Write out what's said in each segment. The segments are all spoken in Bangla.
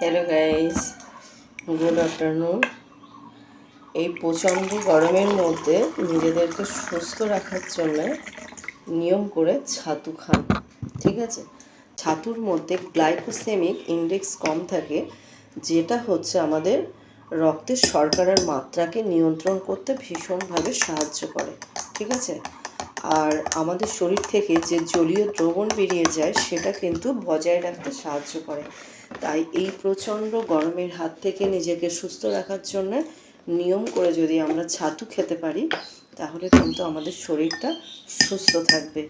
হ্যালো গাইস গুড আফটারনুন এই প্রচণ্ড গরমের মধ্যে নিজেদেরকে সুস্থ রাখার জন্য নিয়ম করে ছাতু খান, ঠিক আছে? ছাতুর মধ্যে গ্লাইকোসেমিক ইন্ডেক্স কম থাকে, যেটা হচ্ছে আমাদের রক্তের শর্করার মাত্রাকে নিয়ন্ত্রণ করতে ভীষণভাবে সাহায্য করে, ঠিক আছে? আর আমাদের শরীর থেকে যে জলীয় দ্রবণ বেরিয়ে যায়, সেটা কিন্তু বজায় রাখতে সাহায্য করে। তাই এই প্রচণ্ড গরমের হাত থেকে নিজেকে সুস্থ রাখার জন্য নিয়ম করে যদি আমরা ছাতু খেতে পারি, তাহলে কিন্তু আমাদের শরীরটা সুস্থ থাকবে।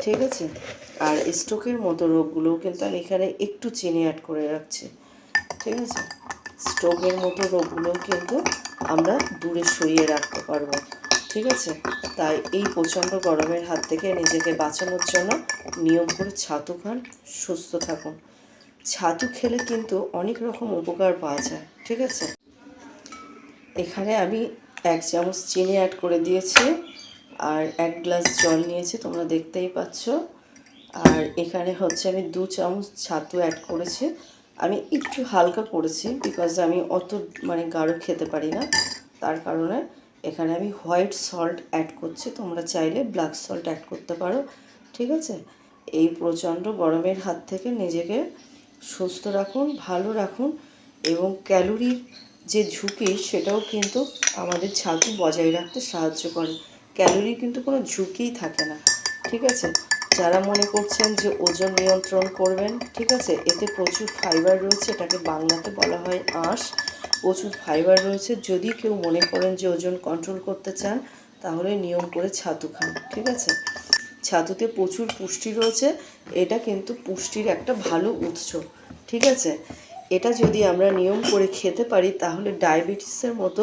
ঠিক আছে? আর স্ট্রোকের মতো রোগগুলোও কিন্তু আমি এখানে একটু চিনি অ্যাড করে রাখছি। ঠিক আছে? স্ট্রোকের মতো রোগগুলোও কিন্তু আমরা দূরে সরিয়ে রাখতে পারব। ঠিক আছে? তাই এই প্রচণ্ড গরমের হাত থেকে নিজেকে বাঁচানোর জন্য নিয়ম করে ছাতু খান, সুস্থ থাকুন। ছাতু খেলে কিন্তু অনেক রকম উপকার পাওয়া যায়, ঠিক আছে? এখানে আমি এক চামচ চিনি অ্যাড করে দিয়েছি আর এক গ্লাস জল নিয়েছি, তোমরা দেখতেই পাচ্ছ। আর এখানে হচ্ছে আমি দু চামচ ছাতু অ্যাড করেছি। আমি একটু হালকা করেছি বিকজ আমি অত মানে গাঢ় খেতে পারি না। তার কারণে এখানে আমি হোয়াইট সল্ট অ্যাড করছি, তোমরা চাইলে ব্ল্যাক সল্ট অ্যাড করতে পারো, ঠিক আছে? এই প্রচণ্ড গরমের হাত থেকে নিজেকে সুস্থ রাখুন, ভালো রাখুন এবং ক্যালোরির যে ঝুঁকি সেটাও কিন্তু আমাদের ছাতু বজায় রাখতে সাহায্য করে। ক্যালোরি কিন্তু কোনো ঝুঁকিই থাকে না, ঠিক আছে? যারা মনে করছেন যে ওজন নিয়ন্ত্রণ করবেন, ঠিক আছে? এতে প্রচুর ফাইবার রয়েছে, এটাকে বাংলাতে বলা হয় আঁশ। প্রচুর ফাইবার রয়েছে। যদি কেউ মনে করেন যে ওজন কন্ট্রোল করতে চান, তাহলে নিয়ম করে ছাতু খান, ঠিক আছে? ছাতুতে প্রচুর পুষ্টি রয়েছে, এটা কিন্তু পুষ্টির একটা ভালো উৎস, ঠিক আছে? এটা যদি আমরা নিয়ম করে খেতে পারি, তাহলে ডায়াবেটিসের মতো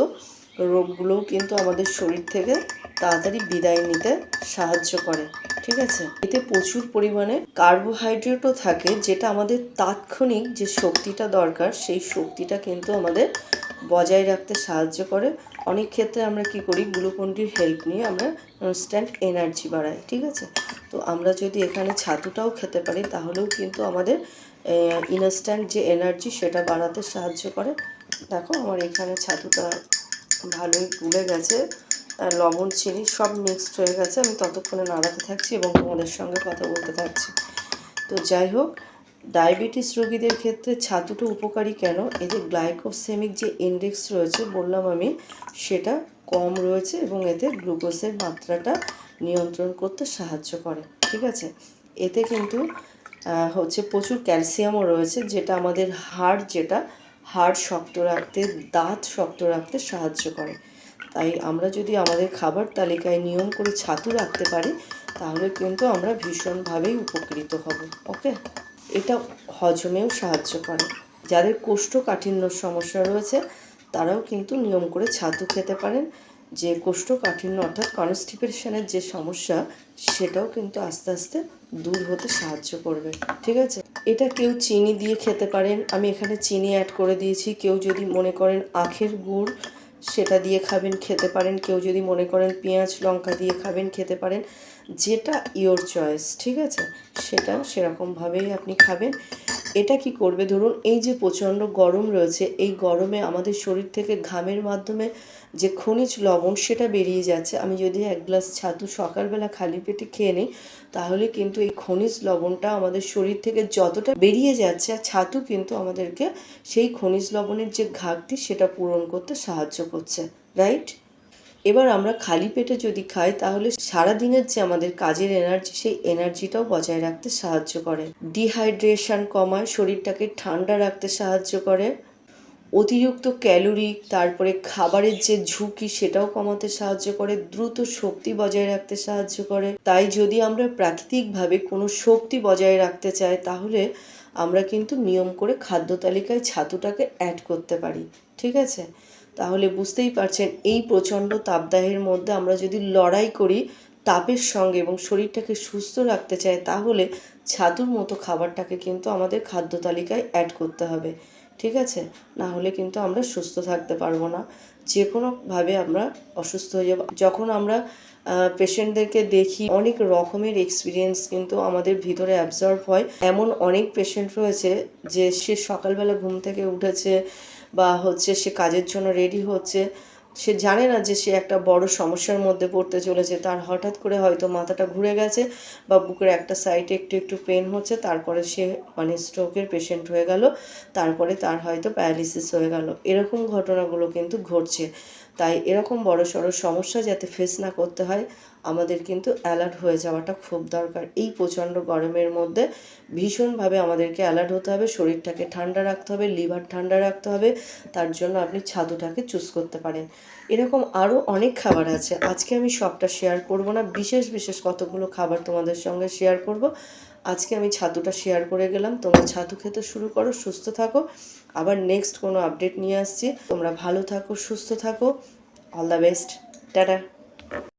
রোগগুলোও কিন্তু আমাদের শরীর থেকে তাড়াতাড়ি বিদায় নিতে সাহায্য করে, ঠিক আছে? এতে প্রচুর পরিমাণে কার্বোহাইড্রেটও থাকে, যেটা আমাদের তাৎক্ষণিক যে শক্তিটা দরকার, সেই শক্তিটা কিন্তু আমাদের বজায় রাখতে সাহায্য করে। অনেক ক্ষেত্রে আমরা কি করি গ্লুকন্ডির হেল্প নিয়ে আমরা ইনস্ট্যান্ট এনার্জি বাড়াই, ঠিক আছে? তো আমরা যদি এখানে ছাতুটাও খেতে পারি, তাহলেও কিন্তু আমাদের ইনস্ট্যান্ট যে এনার্জি সেটা বাড়াতে সাহায্য করে। দেখো আমার এখানে ছাতুটা ভালোই গুলে গেছে লবণ, চিনি সব মিক্সড হয়ে গেছে। আমি ততক্ষণে নাড়াতে থাকছি এবং তোমাদের সঙ্গে কথা বলতে থাকছি। তো যাই হোক ডায়াবেটিস রোগীদের ক্ষেত্রে ছাতুটা উপকারী কেন? এতে গ্লাইকোসেমিক যে ইন্ডেক্স রয়েছে, বললাম আমি, সেটা কম রয়েছে এবং এতে গ্লুকোজের মাত্রাটা নিয়ন্ত্রণ করতে সাহায্য করে, ঠিক আছে? এতে কিন্তু হচ্ছে প্রচুর ক্যালসিয়ামও রয়েছে, যেটা আমাদের হাড়, যেটা হাড় শক্ত রাখতে, দাঁত শক্ত রাখতে সাহায্য করে। তাই আমরা যদি আমাদের খাবার তালিকায় নিয়ম করে ছাতু রাখতে পারি, তাহলে কিন্তু আমরা ভীষণভাবেই উপকৃত হব ওকে এটা হজমেও সাহায্য করে। যাদের কোষ্ঠকাঠিন্যর সমস্যা রয়েছে, তারাও কিন্তু নিয়ম করে ছাতু খেতে পারেন। যে কোষ্ঠকাঠিন্য অর্থাৎ কনস্টিপেশনের যে সমস্যা, সেটাও কিন্তু আস্তে আস্তে দূর হতে সাহায্য করবে। ঠিক আছে? এটা কেউ চিনি দিয়ে খেতে পারেন। আমি এখানে চিনি অ্যাড করে দিয়েছি। কেউ যদি মনে করেন আখের গুড়, সেটা দিয়ে খাবেন, খেতে পারেন। কেউ যদি মনে করেন পেঁয়াজ, লঙ্কা দিয়ে খাবেন, খেতে পারেন। যেটা ইওর চয়েস ঠিক আছে? সেটা সেরকমভাবেই আপনি খাবেন। এটা কি করবে? ধরুন, এই যে প্রচণ্ড গরম রয়েছে, এই গরমে আমাদের শরীর থেকে ঘামের মাধ্যমে যে খনিজ লবণ সেটা বেরিয়ে যাচ্ছে। আমি যদি এক গ্লাস ছাতু সকালবেলা খালি পেটে খেয়ে নিই, তাহলে কিন্তু এই খনিজ লবণটা আমাদের শরীর থেকে যতটা বেরিয়ে যাচ্ছে, আর ছাতু কিন্তু আমাদেরকে সেই খনিজ লবণের যে ঘাটতি, সেটা পূরণ করতে সাহায্য করছে রাইট এবার আমরা খালি পেটে যদি খাই, তাহলে সারা দিনের যে আমাদের কাজের এনার্জি সেই এনার্জিটাও বজায় রাখতে সাহায্য করে। ডিহাইড্রেশন কমায়, শরীরটাকে ঠান্ডা রাখতে সাহায্য করে। অতিরিক্ত ক্যালোরি, তারপরে খাবারের যে ঝুঁকি, সেটাও কমাতে সাহায্য করে। দ্রুত শক্তি বজায় রাখতে সাহায্য করে। তাই যদি আমরা প্রাকৃতিকভাবে কোনো শক্তি বজায় রাখতে চাই, তাহলে আমরা কিন্তু নিয়ম করে খাদ্য তালিকায় ছাতুটাকে অ্যাড করতে পারি। ঠিক আছে? তাহলে বুঝতেই পারছেন এই প্রচণ্ড তাপদাহের মধ্যে আমরা যদি লড়াই করি তাপের সঙ্গে এবং শরীরটাকে সুস্থ রাখতে চাই, তাহলে ছাতুর মতো খাবারটাকে কিন্তু আমাদের খাদ্য তালিকায় অ্যাড করতে হবে। ঠিক আছে? না হলে কিন্তু আমরা সুস্থ থাকতে পারব না। যে কোনোভাবে আমরা অসুস্থ হয়ে যাব। যখন আমরা পেশেন্টদেরকে দেখি, অনেক রকমের এক্সপিরিয়েন্স কিন্তু আমাদের ভিতরে অ্যাবজর্ব হয়। এমন অনেক পেশেন্ট রয়েছে যে সে সকালবেলা ঘুম থেকে উঠেছে বা হচ্ছে সে কাজের জন্য রেডি হচ্ছে সে জানে না যে সে একটা বড় সমস্যার মধ্যে পড়তে চলেছে। তার হঠাৎ করে হয়তো মাথাটা ঘুরে গেছে বা বুকের একটা সাইডে একটু একটু পেন হচ্ছে, তারপরে সে মানে স্ট্রোকের পেশেন্ট হয়ে গেল, তারপরে তার হয়তো প্যারালিসিস হয়ে গেল। এরকম ঘটনাগুলো কিন্তু ঘটছে। তাই এরকম বড় সড়ো সমস্যা যাতে ফেস না করতে হয়, আমাদের কিন্তু অ্যালার্ট হয়ে যাওয়াটা খুব দরকার। এই প্রচণ্ড গরমের মধ্যে ভীষণভাবে আমাদেরকে অ্যালার্ট হতে হবে, শরীরটাকে ঠান্ডা রাখতে হবে লিভার ঠান্ডা রাখতে হবে, তার জন্য আপনি ছাতুটাকে চুজ করতে পারেন। এরকম আরও অনেক খাবার আছে। আজকে আমি সবটা শেয়ার করব না। বিশেষ বিশেষ কতগুলো খাবার তোমাদের সঙ্গে শেয়ার করব। আজকে আমি ছাতুটা শেয়ার করে গেলাম। তোমরা ছাতু খেতে শুরু করো, সুস্থ থাকো। আবার নেক্সট কোনো আপডেট নিয়ে আসছি। তোমরা ভালো থাকো, সুস্থ থাকো। All the best tata.